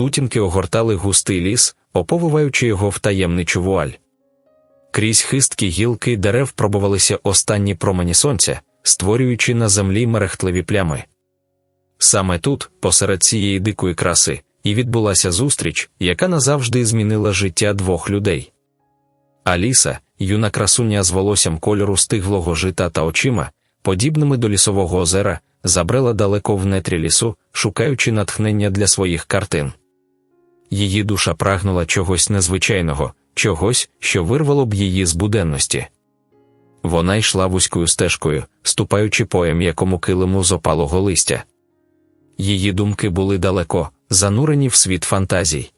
Сутінки огортали густий ліс, оповиваючи його в таємничу вуаль. Крізь хисткі гілки дерев пробувалися останні промені сонця, створюючи на землі мерехтливі плями. Саме тут, посеред цієї дикої краси, і відбулася зустріч, яка назавжди змінила життя двох людей. Аліса, юна красуня з волоссям кольору стиглого жита та очима, подібними до лісового озера, забрела далеко в нетрі лісу, шукаючи натхнення для своїх картин. Її душа прагнула чогось незвичайного, чогось, що вирвало б її з буденності. Вона йшла вузькою стежкою, ступаючи по м'якому килиму з опалого листя. Її думки були далеко, занурені в світ фантазій.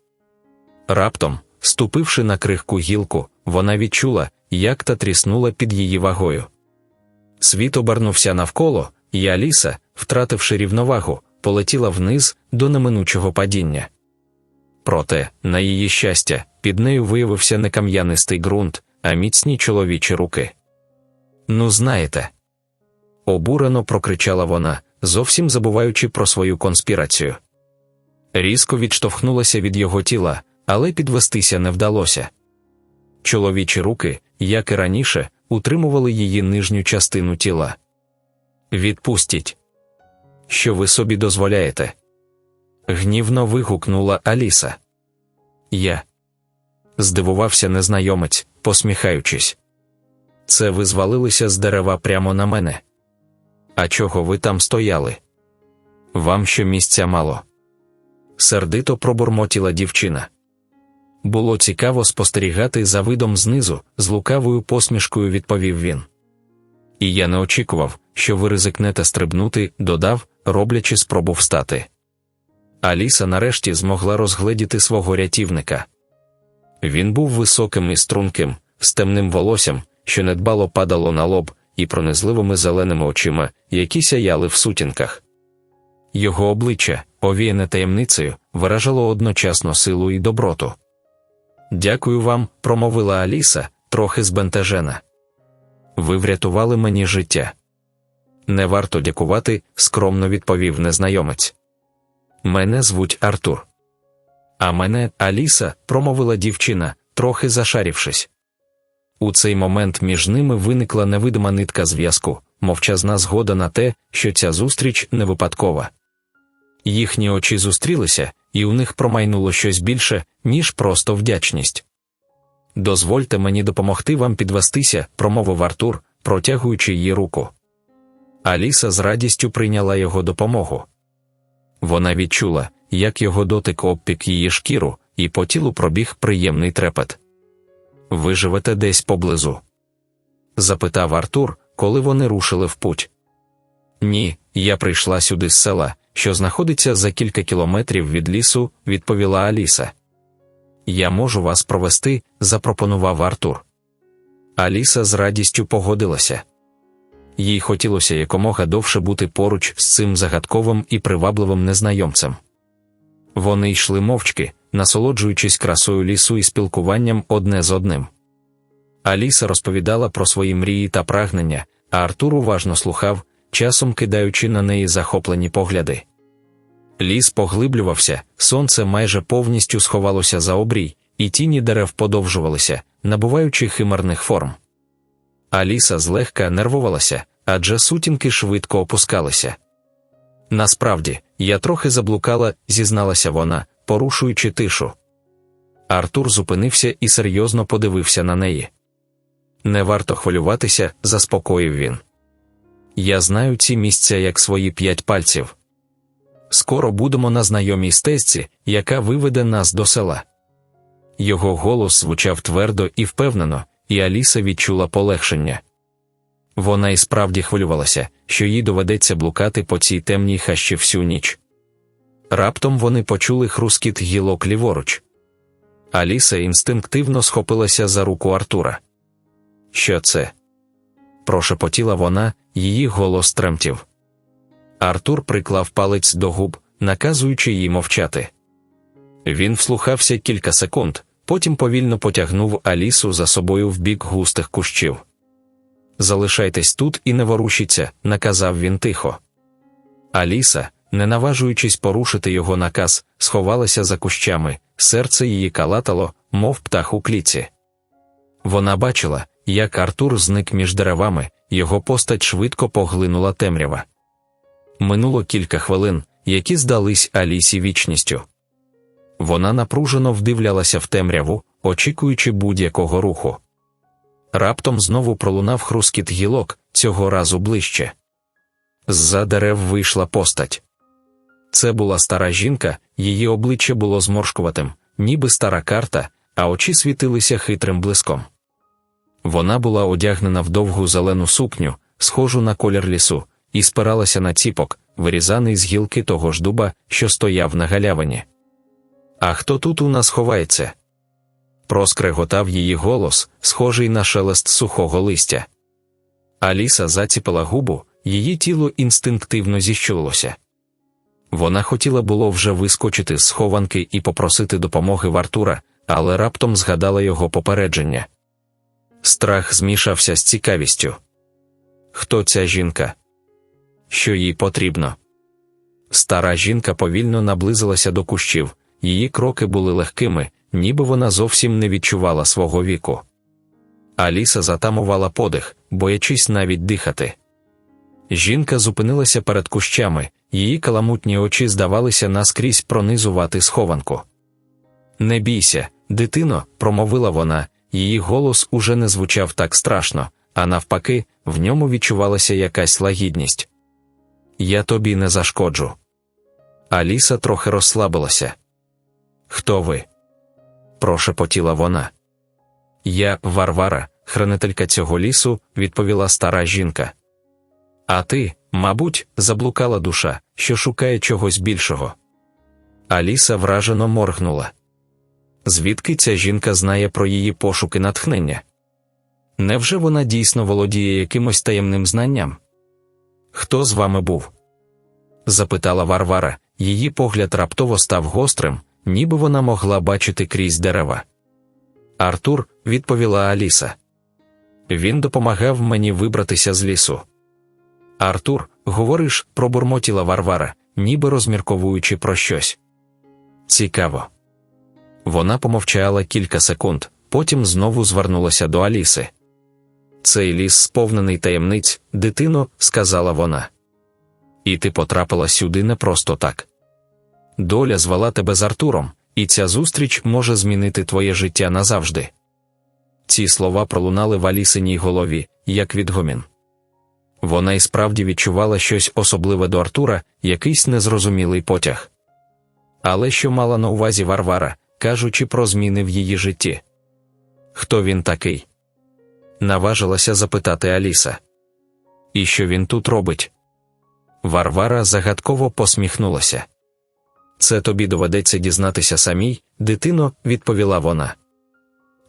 Раптом, ступивши на крихку гілку, вона відчула, як та тріснула під її вагою. Світ обернувся навколо, і Аліса, втративши рівновагу, полетіла вниз до неминучого падіння. Проте, на її щастя, під нею виявився не кам'янистий ґрунт, а міцні чоловічі руки. Ну, знаєте, обурено прокричала вона, зовсім забуваючи про свою конспірацію. Різко відштовхнулася від його тіла, але підвестися не вдалося. Чоловічі руки, як і раніше, утримували її нижню частину тіла. Відпустіть. Що ви собі дозволяєте? Гнівно вигукнула Аліса. Я. Здивувався незнайомець, посміхаючись. Це ви звалилися з дерева прямо на мене. А чого ви там стояли? Вам що місця мало? Сердито пробурмотіла дівчина. Було цікаво спостерігати за видом знизу, з лукавою посмішкою відповів він. І я не очікував, що ви ризикнете стрибнути, додав, роблячи спробу встати. Аліса нарешті змогла розгледіти свого рятівника. Він був високим і струнким, з темним волоссям, що недбало падало на лоб, і пронизливими зеленими очима, які сяяли в сутінках. Його обличчя, овіяне таємницею, виражало одночасно силу і доброту. Дякую вам, промовила Аліса, трохи збентежена. Ви врятували мені життя. Не варто дякувати, скромно відповів незнайомець. Мене звуть Артур. А мене Аліса, промовила дівчина, трохи зашарівшись. У цей момент між ними виникла невидима нитка зв'язку, мовчазна згода на те, що ця зустріч не випадкова. Їхні очі зустрілися, і у них промайнуло щось більше, ніж просто вдячність. Дозвольте мені допомогти вам підвестися, промовив Артур, протягуючи її руку. Аліса з радістю прийняла його допомогу. Вона відчула, як його дотик обпік її шкіру, і по тілу пробіг приємний трепет. Ви живете десь поблизу? запитав Артур, коли вони рушили в путь. Ні, я прийшла сюди з села, що знаходиться за кілька кілометрів від лісу, відповіла Аліса. Я можу вас провести, запропонував Артур. Аліса з радістю погодилася. Їй хотілося якомога довше бути поруч з цим загадковим і привабливим незнайомцем. Вони йшли мовчки, насолоджуючись красою лісу і спілкуванням одне з одним. Аліса розповідала про свої мрії та прагнення, а Артур уважно слухав, часом кидаючи на неї захоплені погляди. Ліс поглиблювався, сонце майже повністю сховалося за обрій, і тіні дерев подовжувалися, набуваючи химерних форм. Аліса злегка нервувалася, адже сутінки швидко опускалися. Насправді, я трохи заблукала, зізналася вона, порушуючи тишу. Артур зупинився і серйозно подивився на неї. Не варто хвилюватися, заспокоїв він. Я знаю ці місця як свої п'ять пальців. Скоро будемо на знайомій стежці, яка виведе нас до села. Його голос звучав твердо і впевнено, і Аліса відчула полегшення. Вона і справді хвилювалася, що їй доведеться блукати по цій темній хащі всю ніч. Раптом вони почули хрускіт гілок ліворуч. Аліса інстинктивно схопилася за руку Артура. Що це? прошепотіла вона, її голос тремтів. Артур приклав палець до губ, наказуючи їй мовчати. Він вслухався кілька секунд, потім повільно потягнув Алісу за собою в бік густих кущів. Залишайтесь тут і не ворушіться, наказав він тихо. Аліса, не наважуючись порушити його наказ, сховалася за кущами, серце її калатало, мов птах у кліці. Вона бачила, як Артур зник між деревами, його постать швидко поглинула темрява. Минуло кілька хвилин, які здались Алісі вічністю. Вона напружено вдивлялася в темряву, очікуючи будь-якого руху. Раптом знову пролунав хрускіт гілок, цього разу ближче. З-за дерев вийшла постать. Це була стара жінка, її обличчя було зморшкуватим, ніби стара карта, а очі світилися хитрим блиском. Вона була одягнена в довгу зелену сукню, схожу на колір лісу, і спиралася на ціпок, вирізаний з гілки того ж дуба, що стояв на галявині. А хто тут у нас ховається? Проскреготав її голос, схожий на шелест сухого листя. Аліса заціпила губу, її тіло інстинктивно зіщулося. Вона хотіла було вже вискочити з схованки і попросити допомоги в Артура, але раптом згадала його попередження. Страх змішався з цікавістю. Хто ця жінка? Що їй потрібно? Стара жінка повільно наблизилася до кущів, її кроки були легкими, ніби вона зовсім не відчувала свого віку. Аліса затамувала подих, боячись навіть дихати. Жінка зупинилася перед кущами, її каламутні очі здавалися наскрізь пронизувати схованку. Не бійся, дитино, промовила вона, її голос уже не звучав так страшно, а навпаки, в ньому відчувалася якась лагідність. Я тобі не зашкоджу. Аліса трохи розслабилася. Хто ви? прошепотіла вона. Я, Варвара, хранителька цього лісу, відповіла стара жінка. А ти, мабуть, заблукала душа, що шукає чогось більшого. Аліса вражено моргнула. Звідки ця жінка знає про її пошуки натхнення? Невже вона дійсно володіє якимось таємним знанням? Хто з вами був? запитала Варвара, її погляд раптово став гострим, ніби вона могла бачити крізь дерева. Артур, відповіла Аліса. Він допомагав мені вибратися з лісу. Артур, говориш, пробурмотіла Варвара, ніби розмірковуючи про щось. Цікаво. Вона помовчала кілька секунд, потім знову звернулася до Аліси. Цей ліс сповнений таємниць, дитино, сказала вона. І ти потрапила сюди не просто так. Доля звала тебе з Артуром, і ця зустріч може змінити твоє життя назавжди. Ці слова пролунали в Алісиній голові, як відгомін. Вона і справді відчувала щось особливе до Артура, якийсь незрозумілий потяг. Але що мала на увазі Варвара, кажучи про зміни в її житті? Хто він такий? Наважилася запитати Аліса. І що він тут робить? Варвара загадково посміхнулася. Це тобі доведеться дізнатися самій, дитино, відповіла вона.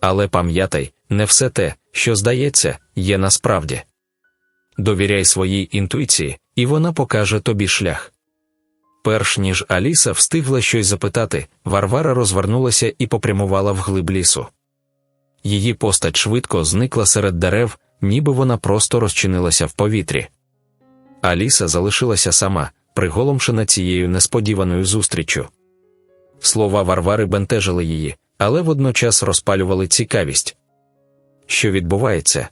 Але пам'ятай, не все те, що здається, є насправді. Довіряй своїй інтуїції, і вона покаже тобі шлях. Перш ніж Аліса встигла щось запитати, Варвара розвернулася і попрямувала вглиб лісу. Її постать швидко зникла серед дерев, ніби вона просто розчинилася в повітрі. Аліса залишилася сама, приголомшена цією несподіваною зустріччю. Слова Варвари бентежили її, але водночас розпалювали цікавість. Що відбувається?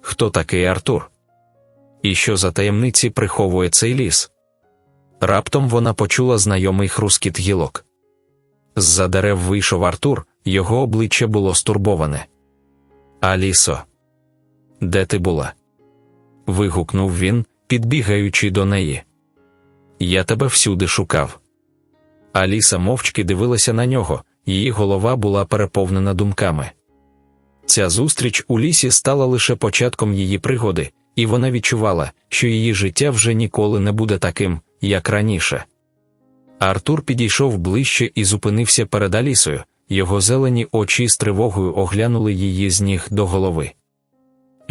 Хто такий Артур? І що за таємниці приховує цей ліс? Раптом вона почула знайомий хрускіт гілок. З-за дерев вийшов Артур, його обличчя було стурбоване. Алісо, де ти була? вигукнув він, підбігаючи до неї. Я тебе всюди шукав. Аліса мовчки дивилася на нього, її голова була переповнена думками. Ця зустріч у лісі стала лише початком її пригоди, і вона відчувала, що її життя вже ніколи не буде таким, як раніше. Артур підійшов ближче і зупинився перед Алісою, його зелені очі з тривогою оглянули її з ніг до голови.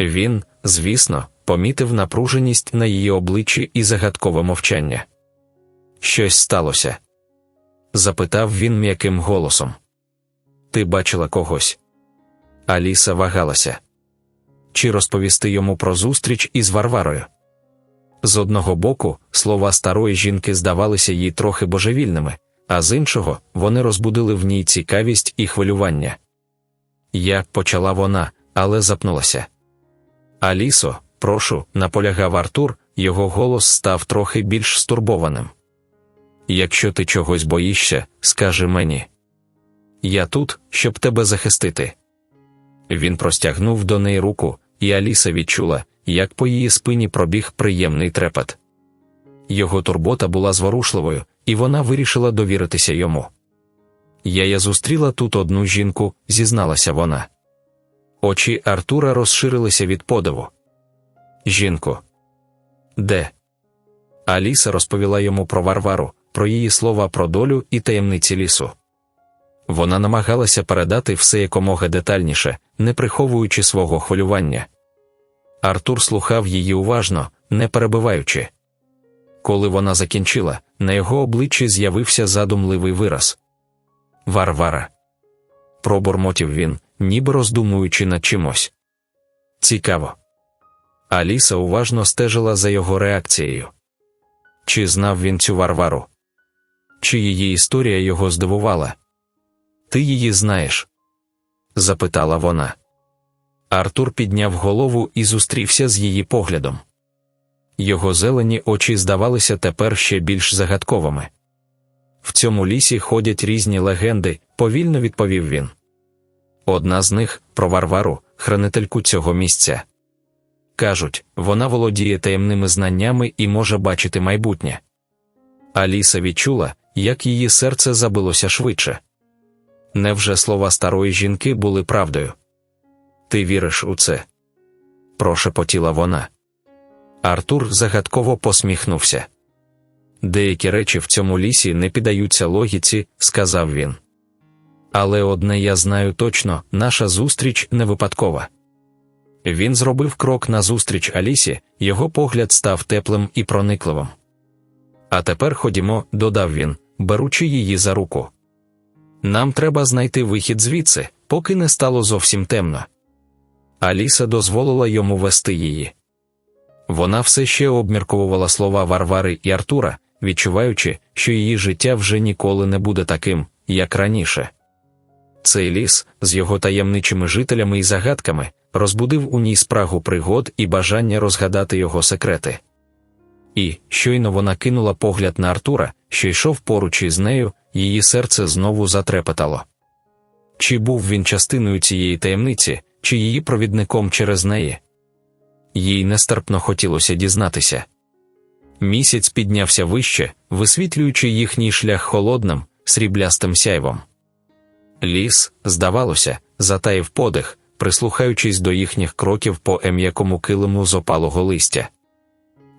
Він, звісно, помітив напруженість на її обличчі і загадкове мовчання. Щось сталося? запитав він м'яким голосом. Ти бачила когось? Аліса вагалася. Чи розповісти йому про зустріч із Варварою? З одного боку, слова старої жінки здавалися їй трохи божевільними, а з іншого вони розбудили в ній цікавість і хвилювання. Я почала вона, але запнулася. Алісо, прошу, наполягав Артур, його голос став трохи більш стурбованим. Якщо ти чогось боїшся, скажи мені. Я тут, щоб тебе захистити. Він простягнув до неї руку, і Аліса відчула, як по її спині пробіг приємний трепет. Його турбота була зворушливою, і вона вирішила довіритися йому. Я я зустріла тут одну жінку, зізналася вона. Очі Артура розширилися від подиву. Жінку. Де? Аліса розповіла йому про Варвару, про її слова про долю і таємниці лісу. Вона намагалася передати все якомога детальніше, не приховуючи свого хвилювання. Артур слухав її уважно, не перебиваючи. Коли вона закінчила, на його обличчі з'явився задумливий вираз. Варвара. Пробурмотів він, ніби роздумуючи над чимось. Цікаво. Аліса уважно стежила за його реакцією. Чи знав він цю Варвару? Чи її історія його здивувала? Ти її знаєш? запитала вона. Артур підняв голову і зустрівся з її поглядом. Його зелені очі здавалися тепер ще більш загадковими. В цьому лісі ходять різні легенди, повільно відповів він. Одна з них про Варвару, хранительку цього місця. Кажуть, вона володіє таємними знаннями і може бачити майбутнє. Аліса відчула, як її серце забилося швидше. Невже слова старої жінки були правдою? Ти віриш у це? прошепотіла вона. Артур загадково посміхнувся. Деякі речі в цьому лісі не піддаються логіці, сказав він. Але одне я знаю точно, наша зустріч не випадкова. Він зробив крок назустріч Алісі, його погляд став теплим і проникливим. А тепер ходімо, додав він, беручи її за руку. Нам треба знайти вихід звідси, поки не стало зовсім темно. Аліса дозволила йому вести її. Вона все ще обмірковувала слова Варвари і Артура, відчуваючи, що її життя вже ніколи не буде таким, як раніше. Цей ліс, з його таємничими жителями і загадками, розбудив у ній спрагу пригод і бажання розгадати його секрети. І, щойно вона кинула погляд на Артура, що йшов поруч із нею, її серце знову затрепетало. Чи був він частиною цієї таємниці, чи її провідником через неї? Їй нестерпно хотілося дізнатися. Місяць піднявся вище, висвітлюючи їхній шлях холодним, сріблястим сяйвом. Ліс, здавалося, затаїв подих, прислухаючись до їхніх кроків по ем'якому килиму з опалого листя.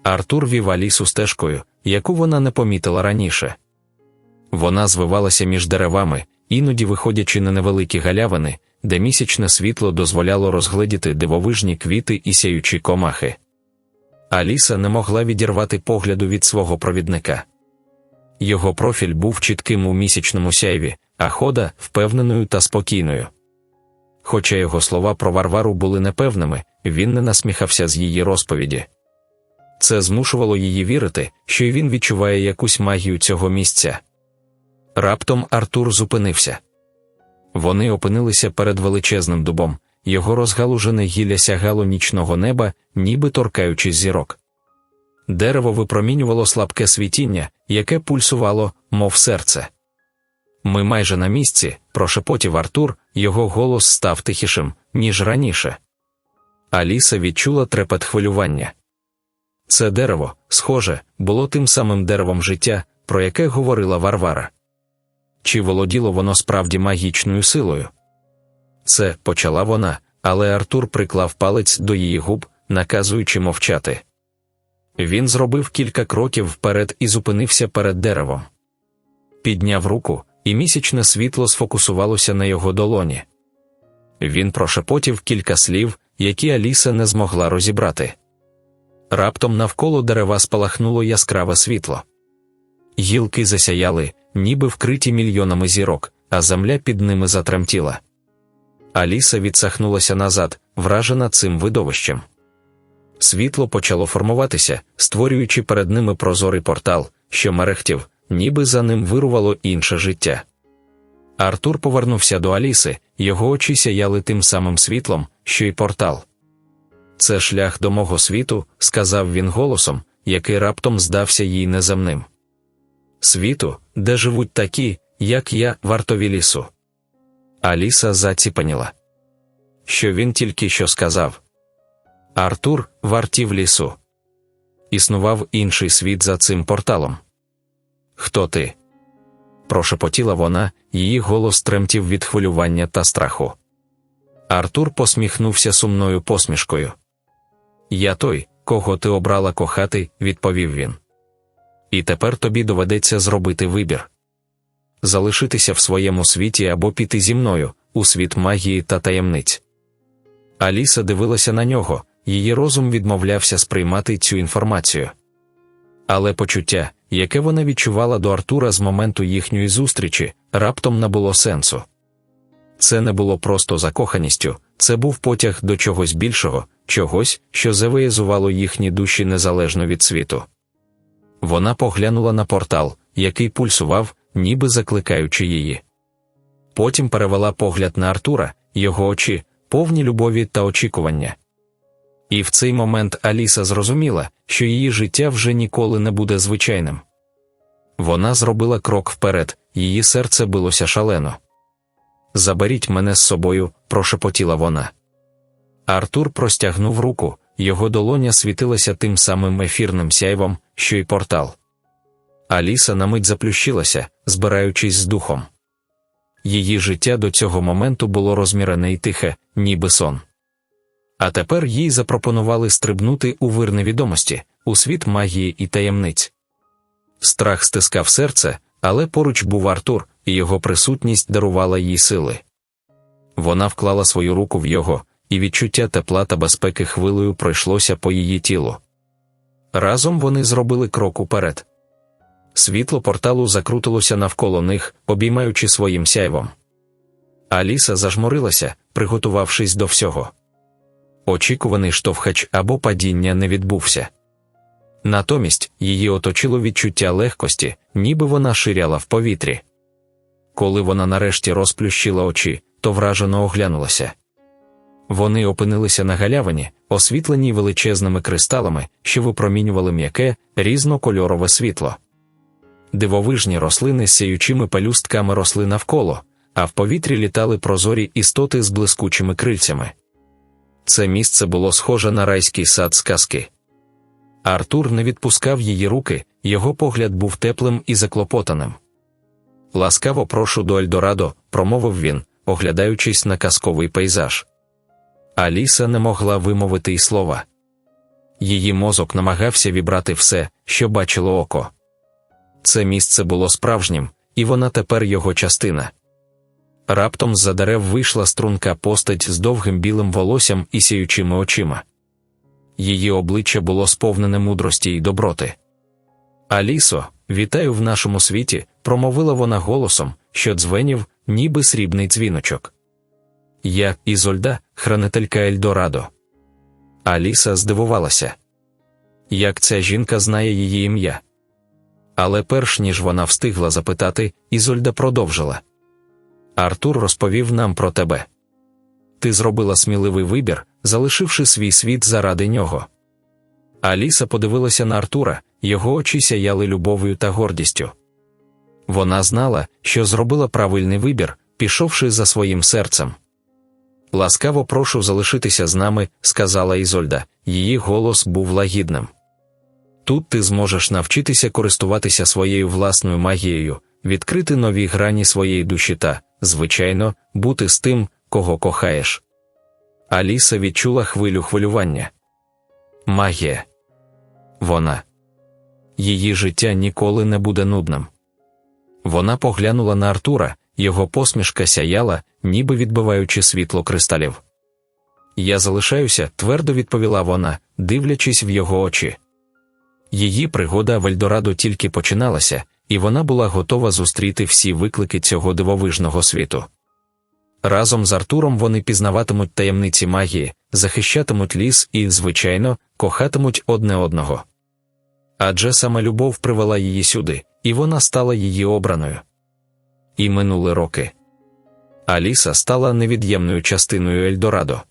Артур вів Алісу стежкою, яку вона не помітила раніше. Вона звивалася між деревами, іноді виходячи на невеликі галявини, де місячне світло дозволяло розгледіти дивовижні квіти і сяючі комахи. Аліса не могла відірвати погляду від свого провідника. Його профіль був чітким у місячному сяйві, а хода впевненою та спокійною. Хоча його слова про Варвару були непевними, він не насміхався з її розповіді. Це змушувало її вірити, що й він відчуває якусь магію цього місця. Раптом Артур зупинився. Вони опинилися перед величезним дубом, його розгалужене гілля сягало нічного неба, ніби торкаючись зірок. Дерево випромінювало слабке світіння, яке пульсувало, мов серце. Ми майже на місці, прошепотів Артур, його голос став тихішим, ніж раніше. Аліса відчула трепет хвилювання. Це дерево, схоже, було тим самим деревом життя, про яке говорила Варвара. Чи володіло воно справді магічною силою? Це почала вона, але Артур приклав палець до її губ, наказуючи мовчати. Він зробив кілька кроків вперед і зупинився перед деревом. Підняв руку, і місячне світло сфокусувалося на його долоні. Він прошепотів кілька слів, які Аліса не змогла розібрати. Раптом навколо дерева спалахнуло яскраве світло. Гілки засяяли, ніби вкриті мільйонами зірок, а земля під ними затремтіла. Аліса відсахнулася назад, вражена цим видовищем. Світло почало формуватися, створюючи перед ними прозорий портал, що мерехтів, ніби за ним вирувало інше життя. Артур повернувся до Аліси, його очі сяяли тим самим світлом, що й портал. Це шлях до мого світу, сказав він голосом, який раптом здався їй неземним. Світу, де живуть такі, як я, вартові лісу. Аліса заціпаніла. Що він тільки що сказав. Артур вартів лісу. Існував інший світ за цим порталом. Хто ти? прошепотіла вона, її голос тремтів від хвилювання та страху. Артур посміхнувся сумною посмішкою. Я той, кого ти обрала кохати, відповів він. І тепер тобі доведеться зробити вибір залишитися в своєму світі або піти зі мною, у світ магії та таємниць. Аліса дивилася на нього, її розум відмовлявся сприймати цю інформацію. Але почуття, яке вона відчувала до Артура з моменту їхньої зустрічі, раптом набуло сенсу. Це не було просто закоханістю, це був потяг до чогось більшого, чогось, що завиязувало їхні душі незалежно від світу. Вона поглянула на портал, який пульсував, ніби закликаючи її. Потім перевела погляд на Артура, його очі, повні любові та очікування. І в цей момент Аліса зрозуміла, що її життя вже ніколи не буде звичайним. Вона зробила крок вперед, її серце билося шалено. Заберіть мене з собою, прошепотіла вона. Артур простягнув руку, його долоня світилася тим самим ефірним сяйвом, що й портал. Аліса на мить заплющилася, збираючись з духом. Її життя до цього моменту було розмірене і тихе, ніби сон. А тепер їй запропонували стрибнути у вир невідомості, у світ магії і таємниць. Страх стискав серце, але поруч був Артур, і його присутність дарувала їй сили. Вона вклала свою руку в його, і відчуття тепла та безпеки хвилею пройшлося по її тілу. Разом вони зробили крок уперед. Світло порталу закрутилося навколо них, обіймаючи своїм сяйвом. Аліса зажмурилася, приготувавшись до всього. Очікуваний штовхач або падіння не відбувся. Натомість її оточило відчуття легкості, ніби вона ширяла в повітрі. Коли вона нарешті розплющила очі, то вражено оглянулася. Вони опинилися на галявині, освітленій величезними кристалами, що випромінювали м'яке, різнокольорове світло. Дивовижні рослини з сіючими пелюстками росли навколо, а в повітрі літали прозорі істоти з блискучими крильцями. Це місце було схоже на райський сад сказки. Артур не відпускав її руки, його погляд був теплим і заклопотаним. Ласкаво прошу до Ельдорадо, промовив він, оглядаючись на казковий пейзаж. Аліса не могла вимовити й слова. Її мозок намагався вібрати все, що бачило око. Це місце було справжнім, і вона тепер його частина. Раптом з-за дерев вийшла струнка постать з довгим білим волоссям і сіючими очима. Її обличчя було сповнене мудрості й доброти. Алісо, вітаю в нашому світі, промовила вона голосом, що дзвенів, ніби срібний дзвіночок. Я, Ізольда, хранителька Ельдорадо. Аліса здивувалася. Як ця жінка знає її ім'я? Але перш ніж вона встигла запитати, Ізольда продовжила. Артур розповів нам про тебе. Ти зробила сміливий вибір, залишивши свій світ заради нього. Аліса подивилася на Артура, його очі сяяли любов'ю та гордістю. Вона знала, що зробила правильний вибір, пішовши за своїм серцем. Ласкаво прошу залишитися з нами, сказала Ізольда, її голос був лагідним. Тут ти зможеш навчитися користуватися своєю власною магією, відкрити нові грані своєї душі та, звичайно, бути з тим, кого кохаєш. Аліса відчула хвилю хвилювання. Магія. Вона. Її життя ніколи не буде нудним. Вона поглянула на Артура, його посмішка сяяла, ніби відбиваючи світло кристалів. Я залишаюся, твердо відповіла вона, дивлячись в його очі. Її пригода в Ельдорадо тільки починалася, і вона була готова зустріти всі виклики цього дивовижного світу. Разом з Артуром вони пізнаватимуть таємниці магії, захищатимуть ліс і, звичайно, кохатимуть одне одного. Адже саме любов привела її сюди, і вона стала її обраною. І минули роки. Аліса стала невід'ємною частиною Ельдорадо.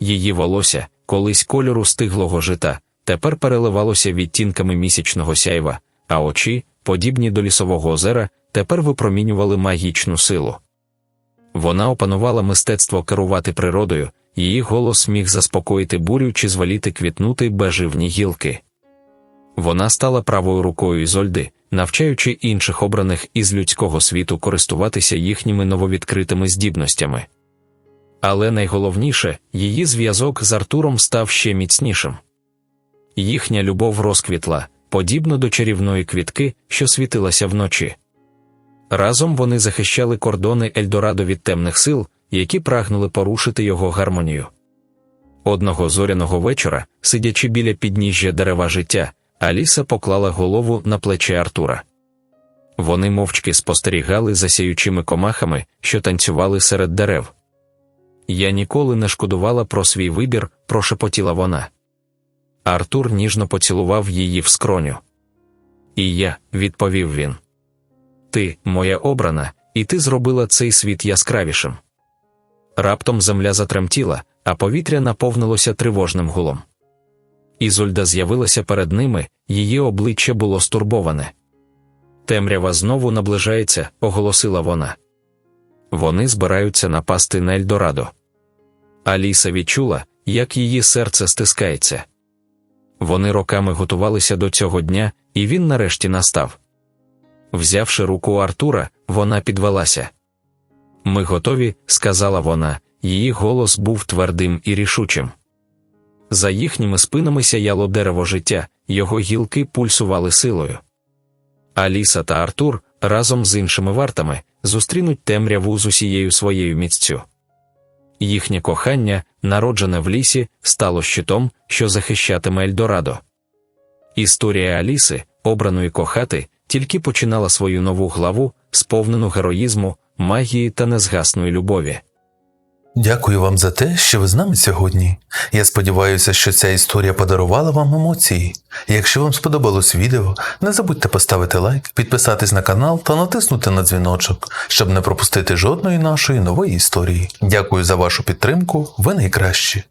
Її волосся, колись кольору стиглого жита, тепер переливалося відтінками місячного сяйва, а очі, подібні до лісового озера, тепер випромінювали магічну силу. Вона опанувала мистецтво керувати природою, її голос міг заспокоїти бурю чи зваліти квітнути безживні гілки. Вона стала правою рукою Ізольди, навчаючи інших обраних із людського світу користуватися їхніми нововідкритими здібностями. Але найголовніше, її зв'язок з Артуром став ще міцнішим. Їхня любов розквітла, подібно до чарівної квітки, що світилася вночі. Разом вони захищали кордони Ельдорадо від темних сил, які прагнули порушити його гармонію. Одного зоряного вечора, сидячи біля підніжжя дерева життя, Аліса поклала голову на плече Артура. Вони мовчки спостерігали за сяючими комахами, що танцювали серед дерев. Я ніколи не шкодувала про свій вибір, прошепотіла вона. Артур ніжно поцілував її в скроню. І я, відповів він. Ти, моя обрана, і ти зробила цей світ яскравішим. Раптом земля затремтіла, а повітря наповнилося тривожним гулом. Ізольда з'явилася перед ними, її обличчя було стурбоване. Темрява знову наближається, оголосила вона. Вони збираються напасти на Ельдорадо. Аліса відчула, як її серце стискається. Вони роками готувалися до цього дня, і він нарешті настав. Взявши руку Артура, вона підвелася. Ми готові, сказала вона, її голос був твердим і рішучим. За їхніми спинами сяяло дерево життя, його гілки пульсували силою. Аліса та Артур разом з іншими вартами зустрінуть темряву з усією своєю міццю. Їхнє кохання, народжене в лісі, стало щитом, що захищатиме Ельдорадо. Історія Аліси, обраної кохати, тільки починала свою нову главу, сповнену героїзму, магії та незгасної любові. Дякую вам за те, що ви з нами сьогодні. Я сподіваюся, що ця історія подарувала вам емоції. Якщо вам сподобалось відео, не забудьте поставити лайк, підписатись на канал та натиснути на дзвіночок, щоб не пропустити жодної нашої нової історії. Дякую за вашу підтримку, ви найкращі.